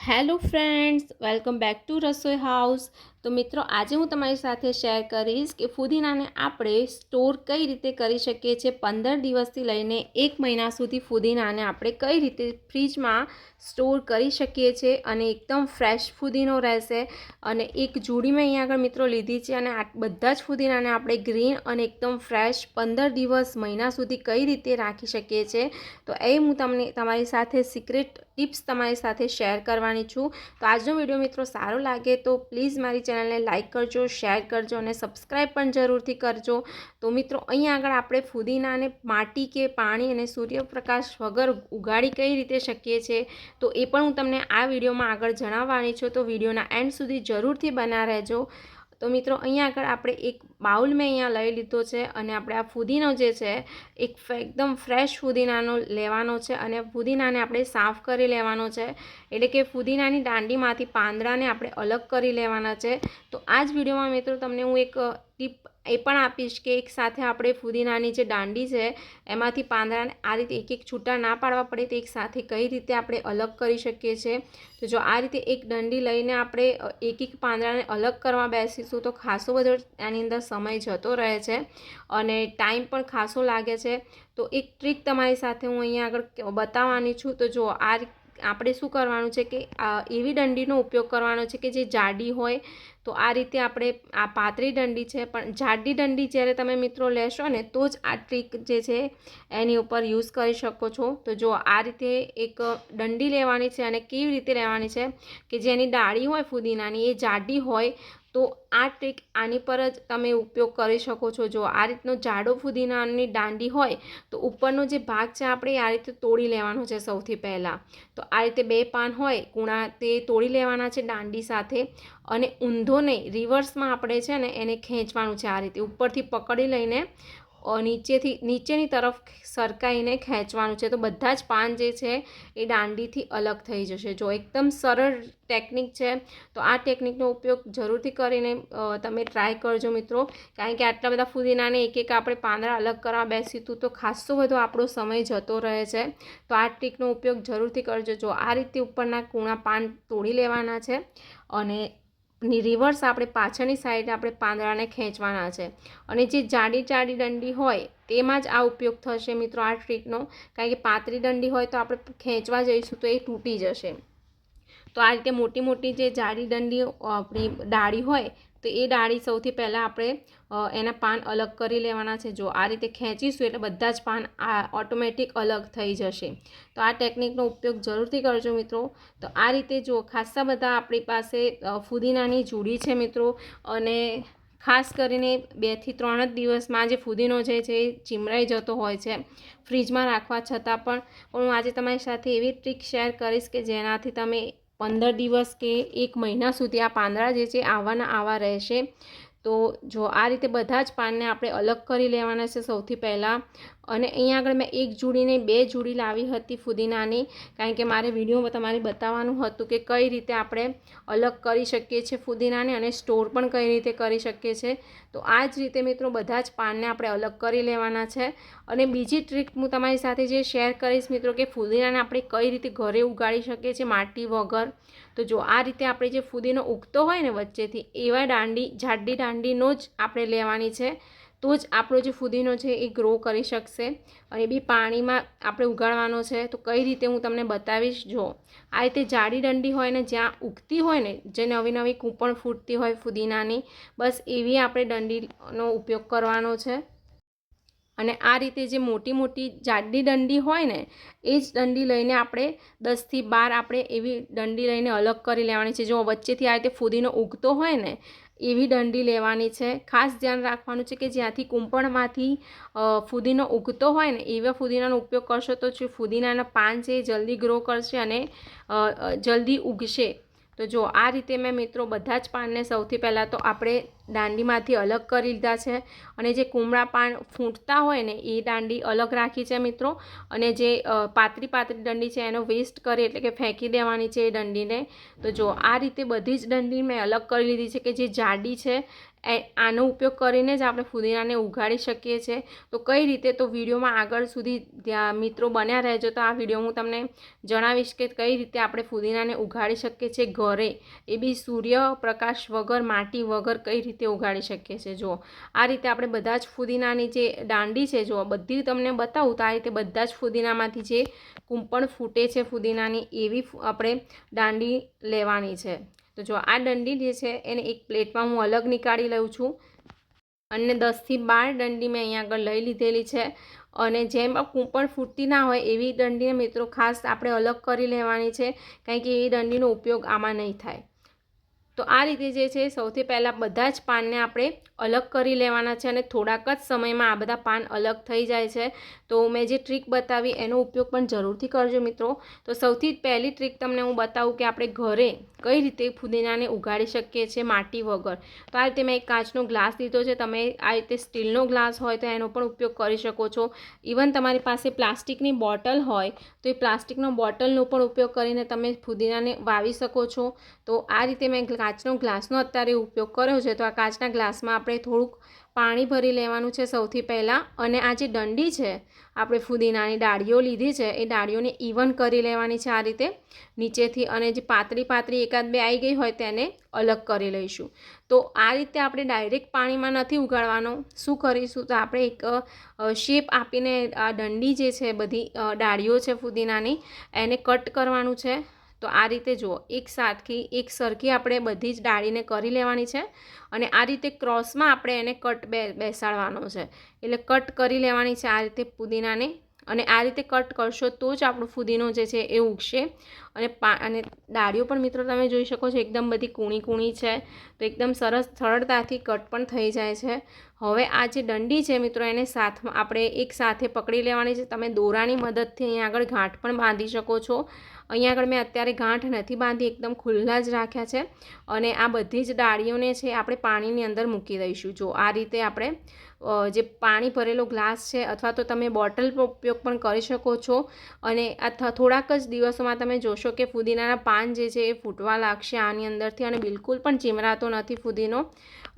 hello friends welcome back to Rasoi house તો મિત્રો, આજે હું તમારી સાથે શેર કરીશ કે ફુદીનાને આપણે સ્ટોર કઈ રીતે કરી શકીએ છીએ પંદર દિવસથી લઈને એક મહિના સુધી ફુદીનાને આપણે કઈ રીતે ફ્રીજમાં સ્ટોર કરી શકીએ છીએ અને એકદમ ફ્રેશ ફુદીનો રહેશે. અને એક જોડી મેં અહીંયા આગળ મિત્રો લીધી છે અને આ બધા જ ફુદીનાને આપણે ગ્રીન અને એકદમ ફ્રેશ પંદર દિવસ મહિના સુધી કઈ રીતે રાખી શકીએ છીએ. તો એ હું તમને તમારી સાથે સિક્રેટ ટિપ્સ તમારી સાથે શેર કરવાની છું. તો આજનો વીડિયો મિત્રો સારો લાગે તો પ્લીઝ મારી ચેનલને લાઇક કરજો, શેર કરજો અને સબસ્ક્રાઈબ પણ જરૂરથી કરજો. તો મિત્રો, અહીંયા આગળ આપણે ફુદીનાને માટી કે પાણી અને સૂર્યપ્રકાશ વગર ઉગાડી કઈ રીતે શકીએ છીએ તો એ પણ હું તમને આ વિડીયોમાં આગળ જણાવવાની છું. તો વિડીયોના એન્ડ સુધી જરૂરથી બના રહેજો. તો મિત્રો, અહીંયા આગળ આપણે એક બાઉલ મેં અહીંયા લઈ લીધો છે અને આપણે આ ફુદીનો જે છે, એક એકદમ ફ્રેશ ફુદીનાનો લેવાનો છે અને ફુદીનાને આપણે સાફ કરી લેવાનો છે. એટલે કે ફુદીનાની દાંડીમાંથી પાંદડાને આપણે અલગ કરી લેવાના છે. તો આ જ વિડીયોમાં મિત્રો તમને હું એક ટીપ એ પણ આપીશ કે એક સાથે આપણે ફુદીનાની જે દાંડી છે, એમાંથી પાંદડાને આ રીતે એક એક છૂટા ના પાડવા પડે તો એક સાથે કઈ રીતે આપણે અલગ કરી શકીએ છીએ? તો જો આ રીતે એક દંડી લઈને આપણે એક એક પાંદડાને અલગ કરવા બેસીશું તો ખાસો બધો એની અંદર સમય જતો રહે છે અને ટાઈમ પણ ખાસો લાગે છે. તો એક ટ્રીક તમારી સાથે હું અહીંયા આગળ બતાવવાની છું. તો જો આ આપણે શું કરવાનું છે કે એવી દંડીનો ઉપયોગ કરવાનો છે કે જે જાડી હોય, તો આ રીતે આપણે, આ પાતળી દંડી છે, પણ જાડી દંડી જ્યારે તમે મિત્રો લેશો ને, તો જ આ ટ્રીક જે છે એની ઉપર યુઝ કરી શકો છો. તો જો આ રીતે એક દંડી લેવાની છે અને કેવી રીતે લેવાની છે કે જેની ડાળી હોય ફુદીનાની, એ જાડી હોય તો આ ટ્રીક આની પર જ તમે ઉપયોગ કરી શકો છો. જો આ રીતનો જાડો ફુદીનાની દાંડી હોય, તો ઉપરનો જે ભાગ છે આપણે આ રીતે તોડી લેવાનો છે સૌથી પહેલાં. તો આ રીતે બે પાન હોય, કૂણા તે તોડી લેવાના છે દાંડી સાથે અને ઊંધો નહીં રિવર્સમાં આપણે છે ને એને ખેંચવાનું છે આ રીતે. ઉપરથી પકડી લઈને નીચેથી, નીચેની તરફ સરકાઈને ખેંચવાનું છે. તો બધા જ પાન જે છે એ દાંડીથી અલગ થઈ જશે. જો એકદમ સરળ ટેકનિક છે, તો આ ટેકનિકનો ઉપયોગ જરૂરથી કરીને તમે ટ્રાય કરજો મિત્રો. કારણ કે આટલા બધા ફુદીનાને એક એક આપણે પાંદડા અલગ કરવા બેસીતું તો ખાસો બધો આપણો સમય જતો રહે છે. તો આ ટ્રીકનો ઉપયોગ જરૂરથી કરજો. જો આ રીતે ઉપરના કૂણા પાન તોડી લેવાના છે અને ની રિવર્સ આપણે પાછળની સાઈડ આપણે પાંદડાને ખેંચવાના છે. અને જે જાડી જાડી દંડી હોય, તેમાં જ આ ઉપયોગ થશે મિત્રો આ ટ્રીકનો કારણ કે પાતળી દંડી હોય તો આપણે ખેંચવા જઈશું તો એ તૂટી જશે. તો આ રીતે મોટી મોટી જે જાડી દંડી આપણી ડાળી હોય તો એ ડાળી સૌથી પહેલાં આપણે એના પાન અલગ કરી લેવાના છે. જો આ રીતે ખેંચીશું એટલે બધા જ પાન આ ઓટોમેટિક અલગ થઈ જશે. તો આ ટેકનિકનો ઉપયોગ જરૂરથી કરજો મિત્રો. તો આ રીતે જો ખાસા બધા આપણી પાસે ફુદીનાની જુડી છે મિત્રો, અને ખાસ કરીને બેથી ત્રણ જ દિવસમાં જે ફુદીનો જે છે એ ચીમરાઈ જતો હોય છે, ફ્રીજમાં રાખવા છતાં પણ હું આજે તમારી સાથે એવી ટ્રીક શેર કરીશ કે જેનાથી તમે પંદર દિવસ કે એક મહિના સુધી આ પાંદડા જે છે આવાના આવા રહેશે. તો જો આ રીતે બધા જ પાનને આપણે અલગ કરી લેવાના છે સૌથી પહેલાં. અને અહીંયા આગળ મેં એક જોડીને બે જોડી લાવી હતી ફુદીનાની. કારણ કે મારે વીડિયો તમારે બતાવવાનું હતું કે કઈ રીતે આપણે અલગ કરી શકીએ છીએ ફુદીનાને અને સ્ટોર પણ કઈ રીતે કરી શકીએ છીએ. તો આ જ રીતે મિત્રો બધા જ પાનને આપણે અલગ કરી લેવાના છે. અને બીજી ટ્રીક હું તમારી સાથે જે શેર કરીશ મિત્રો કે ફુદીનાને આપણે કઈ રીતે ઘરે ઉગાડી શકીએ છીએ માટી વગર. તો જો આ રીતે આપણે જે ફુદીનો ઉગતો હોય ને વચ્ચેથી એવા દાંડી, જાડી દાંડીનો જ આપણે લેવાની છે. તો જ આપણો જે ફુદીનો છે એ ગ્રો કરી શકશે અને બી પાણીમાં આપણે ઉગાડવાનો છે. તો કઈ રીતે હું તમને બતાવીશ? જો, આ રીતે જાડી દંડી હોય ને જ્યાં ઉગતી હોય ને, જે નવી નવી કૂંપણ ફૂટતી હોય ફુદીનાની, બસ એવી આપણે દંડીનો ઉપયોગ કરવાનો છે. અને આ રીતે જે મોટી મોટી જાડી દંડી હોય ને, એ જ દંડી લઈને આપણે દસથી બાર આપણે એવી દંડી લઈને અલગ કરી લેવાની છે. જો વચ્ચેથી આ રીતે ફુદીનો ઉગતો હોય ને એવી દંડી લેવાની છે. ખાસ ધ્યાન રાખવાનું છે કે જ્યાંથી કૂંપણમાંથી ફુદીનો ઉગતો હોય ને, એવા ફુદીનાનો ઉપયોગ કરશો તો જે ફુદીનાના પાન છે એ જલ્દી ગ્રો કરશે અને જલ્દી ઉગશે. તો જો આ રીતે મેં મિત્રો બધા જ પાનને સૌથી પહેલાં તો આપણે દાંડીમાંથી અલગ કરી લીધા છે અને જે કુમળા પાન ફૂટતા હોય ને એ દાંડી અલગ રાખી છે મિત્રો. અને જે પાતળી પાતળી દંડી છે એનો વેસ્ટ કરી એટલે કે ફેંકી દેવાની છે એ દંડીને. તો જો આ રીતે બધી જ દંડી મેં અલગ કરી લીધી છે કે જે જાડી છે એ, આનો ઉપયોગ કરીને જ આપણે ફુદીનાને ઉગાડી શકીએ છીએ તો કઈ રીતે? તો વિડીયોમાં આગળ સુધી મિત્રો બન્યા રહેજો. તો આ વીડિયો હું તમને જણાવીશ કે કઈ રીતે આપણે ફુદીનાને ઉગાડી શકીએ છીએ ઘરે. એ બી સૂર્યપ્રકાશ વગર, માટી વગર કઈ રીતે ઉગાડી શકીએ છીએ. જો આ રીતે આપણે બધા જ ફુદીનાની જે દાંડી છે જો બધી તમને બતાવું તો આ રીતે બધા જ ફુદીનામાંથી જે કૂંપણ ફૂટે છે ફુદીનાની, એવી આપણે દાંડી લેવાની છે. તો જો આ દંડી જે છે, એને એક પ્લેટમાં હું અલગ નીકાળી લઉં છું અને દસથી બાર દંડી મેં અહીંયા આગળ લઈ લીધેલી છે. અને જેમ કૂંપણ ફૂટતી ના હોય, એવી દંડીને મિત્રો ખાસ આપણે અલગ કરી લેવાની છે. કારણ કે એ દંડીનો ઉપયોગ આમાં નહીં થાય. તો આ રીતે જે છે, સૌથી પહેલાં બધા જ પાનને આપણે અલગ કરી લેવાના છે અને થોડાક જ સમયમાં આ બધા પાન અલગ થઈ જાય છે. તો મેં જે ટ્રીક બતાવી એનો ઉપયોગ પણ જરૂરથી કરજો મિત્રો. તો સૌથી પહેલી ટ્રીક તમને હું બતાવું કે આપણે ઘરે કઈ રીતે ફુદીનાને ઉગાડી શકીએ છીએ માટી વગર. તો આ રીતે મેં એક કાચનો ગ્લાસ લીધો છે. તમે આ રીતે સ્ટીલનો ગ્લાસ હોય તો એનો પણ ઉપયોગ કરી શકો છો. ઇવન તમારી પાસે પ્લાસ્ટિકની બોટલ હોય તો એ પ્લાસ્ટિકનો બોટલનો પણ ઉપયોગ કરીને તમે ફુદીનાને વાવી શકો છો. તો આ રીતે મેં કાચનો ગ્લાસનો અત્યારે ઉપયોગ કર્યો છે. તો આ કાચના ગ્લાસમાં આપણે થોડુંક પાણી ભરી લેવાનું છે સૌથી પહેલાં. અને આ જે દંડી છે, આપણે ફુદીનાની ડાળીઓ લીધી છે, એ ડાળીઓને ઇવન કરી લેવાની છે આ રીતે. નીચેથી અને જે પાતળી પાતળી એકાદ બે આવી ગઈ હોય તેને અલગ કરી લઈશું. તો આ રીતે આપણે ડાયરેક્ટ પાણીમાં નથી ઉગાડવાનો. શું કરીશું? તો આપણે એક શેપ આપીને આ દંડી જે છે બધી ડાળીઓ છે ફુદીનાની, એને કટ કરવાનું છે. તો આ રીતે જુઓ, એક સાથી એક સરખી આપણે બધી જ ડાળીને કરી લેવાની છે અને આ રીતે ક્રોસમાં આપણે એને કટ બે, બેસાડવાનો છે. એટલે કટ કરી લેવાની છે આ રીતે પુદીનાને અને આ રીતે કટ કરશો તો જ આપણું ફુદીનો જે છે એ ઉગશે. અને પા, અને ડાળીઓ પણ મિત્રો તમે જોઈ શકો છો એકદમ બધી કૂણી કૂણી છે. તો એકદમ સરસ સરળતાથી કટ પણ થઈ જાય છે. હવે આ જે દંડી છે મિત્રો એને સાથમાં આપણે એક સાથે પકડી લેવાની છે. તમે દોરાની મદદથી અહીંયા આગળ ગાંઠ પણ બાંધી શકો છો. અહીંયા આગળ મેં અત્યારે ગાંઠ નથી બાંધી, એકદમ ખુલ્લા જ રાખ્યા છે. અને આ બધી જ ડાળીઓને છે આપણે પાણીની અંદર મૂકી દઈશું. જો આ રીતે આપણે જે પાણી ભરેલો ગ્લાસ છે અથવા તો તમે બોટલ ઉપયોગ પણ કરી શકો છો. અને અથવા થોડાક જ દિવસોમાં તમે જોશો કે ફુદીનાના પાન જે છે એ ફૂટવા લાગશે આની અંદરથી અને બિલકુલ પણ ચીમરાતો નથી ફુદીનો.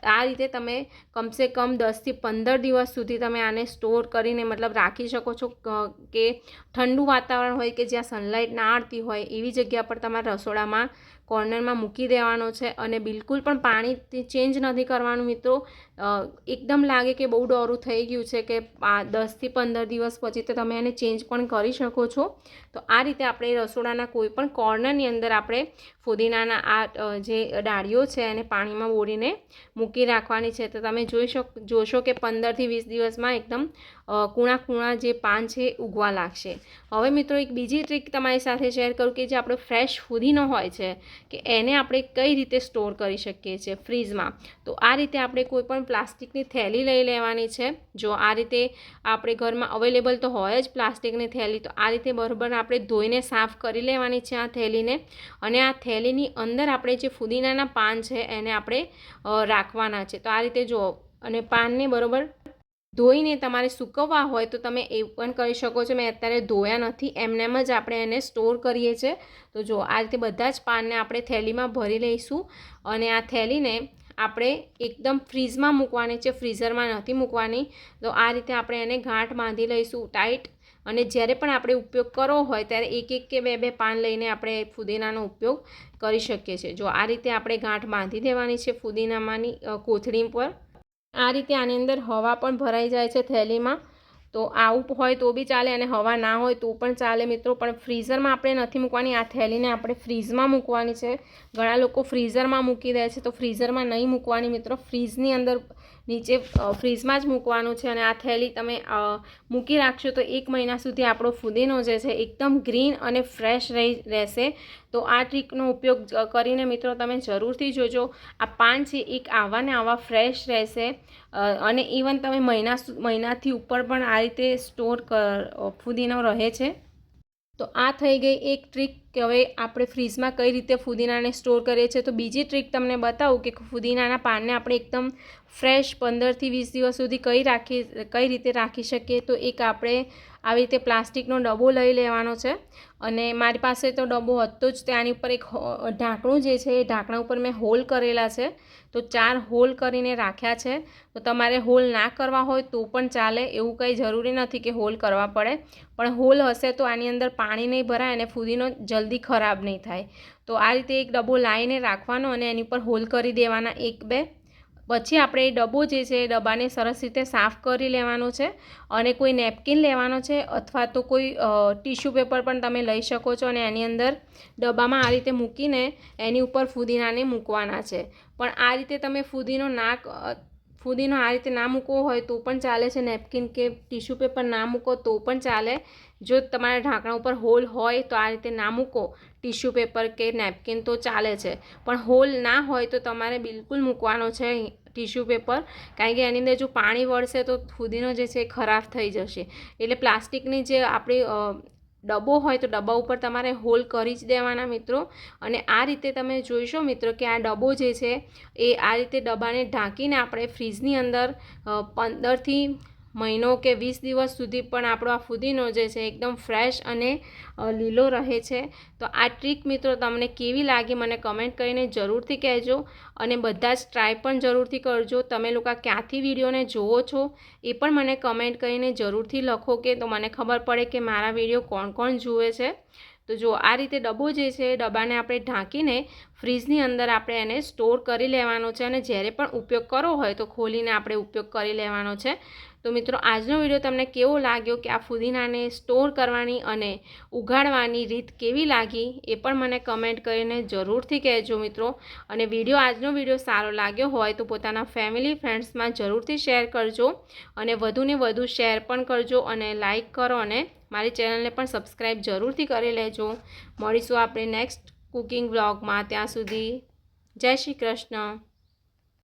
આ રીતે તમે કમસે કમ દસથી પંદર દિવસ સુધી તમે આને સ્ટોર કરીને મતલબ રાખી શકો છો, કે ઠંડુ વાતાવરણ હોય કે જ્યાં સનલાઇટ ના આવતી હોય, એવી જગ્યા પર તમારા રસોડામાં કોર્નરમાં મૂકી દેવાનો છે અને બિલકુલ પણ પાણી ચેન્જ નથી કરવાનું મિત્રો. એકદમ લાગે કે બહુ ડોરું થઈ ગયું છે કે આ દસથી પંદર દિવસ પછી તો તમે એને ચેન્જ પણ કરી શકો છો. તો આ રીતે આપણે રસોડાના કોઈ પણ કોર્નરની અંદર આપણે ફુદીનાના આ જે ડાળીઓ છે એને પાણીમાં બોળીને મૂકી રાખવાની છે. તો તમે જોઈ શક, જોશો કે પંદરથી વીસ દિવસમાં એકદમ કૂણા કૂણા જે પાન છે ઉગવા લાગશે. હવે મિત્રો એક બીજી ટ્રીક તમારી સાથે શેર કરું કે જે આપણો ફ્રેશ ફુદીનો હોય છે, કે એને આપણે કઈ રીતે સ્ટોર કરી શકીએ છીએ ફ્રીઝમાં તો આ રીતે આપણે કોઈ પણ પ્લાસ્ટિકની થેલી લઈ લેવાની છે. જો આ રીતે આપણે ઘરમાં અવેલેબલ તો હોય જ પ્લાસ્ટિકની થેલી, તો આ રીતે બરાબર આપણે ધોઈને સાફ કરી લેવાની છે આ થેલીને. અને આ થેલીની અંદર આપણે જે ફુદીનાના પાન છે એને આપણે રાખવાના છે. તો આ રીતે જુઓ. અને પાનને બરાબર ધોઈને તમારે સૂકવવા હોય તો તમે એ પણ કરી શકો છો. મેં અત્યારે ધોયા નથી એમનેમ જ આપણે એને સ્ટોર કરીએ છીએ તો જો આ રીતે બધા જ પાનને આપણે થેલીમાં ભરી લઈશું. અને આ થેલીને આપણે એકદમ ફ્રીઝમાં મૂકવાની છે, ફ્રીઝરમાં નથી મૂકવાની. તો આ રીતે આપણે એને ગાંઠ બાંધી લઈશું ટાઈટ. અને જ્યારે પણ આપણે ઉપયોગ કરવો હોય, ત્યારે એક એક કે બે બે પાન લઈને આપણે ફુદીનાનો ઉપયોગ કરી શકીએ છીએ. જો આ રીતે આપણે ગાંઠ બાંધી દેવાની છે ફુદીનામાંની કોથળી પર. આ રીતે આની અંદર હવા પણ ભરાઈ જાય છે થેલીમાં. તો આવું હોય તો બી ચાલે અને હવા ના હોય તો પણ ચાલે. મિત્રો, પણ ફ્રીઝરમાં આપણે નથી મૂકવાની. આ થેલીને આપણે ફ્રીઝમાં મૂકવાની છે. ઘણા લોકો ફ્રીઝરમાં મૂકી દે છે તો ફ્રીઝરમાં નહીં મૂકવાની. મિત્રો, ફ્રીઝની અંદર નીચે ફ્રીજમાં જ મૂકવાનું છે અને આ થેલી તમે મૂકી રાખશો તો એક મહિના સુધી આપણો ફુદીનો જે છે એકદમ ગ્રીન અને ફ્રેશ રહી, રહેશે. તો આ ટ્રીકનો ઉપયોગ કરીને મિત્રો તમે જરૂરથી જોજો. આ પાન છે એક આવા ને આવા ફ્રેશ રહેશે. અને ઇવન તમે મહિના મહિનાથી ઉપર પણ આ રીતે સ્ટોર ફુદીનો રહે છે. તો આ થઈ ગઈ એક ટ્રીક કે હવે આપણે ફ્રીજમાં કઈ રીતે ફુદીનાને સ્ટોર કરીએ છીએ, તો બીજી ટ્રીક તમને બતાવું કે ફુદીનાના પાનને આપણે એકદમ ફ્રેશ પંદરથી વીસ દિવસ સુધી કઈ રાખી, કઈ રીતે રાખી શકીએ, તો એક આપણે આવી રીતે પ્લાસ્ટિકનો ડબ્બો લઈ લેવાનો છે. અને મારી પાસે તો ડબ્બો હતો જ ત્યાંની ઉપર એક ઢાંકણું જે છે, એ ઢાંકણા ઉપર મેં હોલ કરેલા છે. તો ચાર હોલ કરીને રાખ્યા છે. તો તમારે હોલ ના કરવા હોય તો પણ ચાલે, એવું કંઈ જરૂરી નથી કે હોલ કરવા પડે. પણ હોલ હશે તો આની અંદર પાણી નહીં ભરાય અને ફૂદીનો જલ્દી ખરાબ નહીં થાય. તો આ રીતે એક ડબ્બો લાવીને રાખવાનો અને એની ઉપર હોલ કરી દેવાના એક બે. પછી આપણે એ ડબ્બો જે છે એ ડબ્બાને સરસ રીતે સાફ કરી લેવાનો છે અને કોઈ નેપકિન લેવાનો છે અથવા તો કોઈ ટીશ્યુ પેપર પણ તમે લઈ શકો છો અને એની અંદર ડબ્બામાં આ રીતે મૂકીને એની ઉપર ફુદીનાને મૂકવાના છે. પણ આ રીતે તમે ફુદીનો નાક ફુદીનો આ રીતે ના મૂકવો હોય તો પણ ચાલે છે. નેપકિન કે ટીશ્યુ પેપર ના મૂકો તો પણ ચાલે. જો તમારા ઢાંકણા ઉપર હોલ હોય તો આ રીતે ના મૂકો. ટીશ્યુ પેપર કે નેપકિન તો ચાલે છે. પણ હોલ ના હોય તો તમારે બિલકુલ મૂકવાનો છે ટીશ્યુ પેપર. કારણ કે એની અંદર જો પાણી વળશે તો ફુદીનો જે છે ખરાબ થઈ જશે. એટલે પ્લાસ્ટિકની જે આપણી ડબ્બો હોય તો ડબ્બા ઉપર તમારે હોલ કરી જ દેવાના મિત્રો. અને આ રીતે તમે જોઈશો મિત્રો કે આ ડબ્બો જે છે એ આ રીતે ડબ્બાને ઢાંકીને આપણે ફ્રીજની અંદર પંદરથી મહિનો કે વીસ દિવસ સુધી પણ આપણો આ ફુદીનો જે છે એકદમ ફ્રેશ અને લીલો રહે છે. તો આ ટ્રીક મિત્રો તમને કેવી લાગી મને કમેન્ટ કરીને જરૂરથી કહેજો અને બધા જ ટ્રાય પણ જરૂરથી કરજો. તમે લોકો ક્યાંથી વિડીયોને જુઓ છો એ પણ મને કમેન્ટ કરીને જરૂરથી લખો કે તો મને ખબર પડે કે મારા વીડિયો કોણ કોણ જુએ છે. તો જો આ રીતે ડબ્બો જે છે ડબ્બાને આપણે ઢાંકીને ફ્રીજની અંદર આપણે એને સ્ટોર કરી લેવાનો છે અને જ્યારે પણ ઉપયોગ કરવો હોય તો ખોલીને આપણે ઉપયોગ કરી લેવાનો છે. તો મિત્રો, આજનો વીડિયો તમને કેવો લાગ્યો કે આ ફુદીનાને સ્ટોર કરવાની અને ઉગાડવાની રીત કેવી લાગી એ પણ મને કમેન્ટ કરીને જરૂરથી કહેજો મિત્રો. અને વીડિયો, આજનો વીડિયો સારો લાગ્યો હોય તો પોતાના ફેમિલી ફ્રેન્ડ્સમાં જરૂરથી શેર કરજો અને વધુને વધુ શેર પણ કરજો અને લાઈક કરો અને મારી ચેનલને પણ સબસ્ક્રાઈબ જરૂરથી કરી લેજો. મળીશું આપણે નેક્સ્ટ કુકિંગ બ્લોગમાં ત્યાં સુધી જય શ્રી કૃષ્ણ.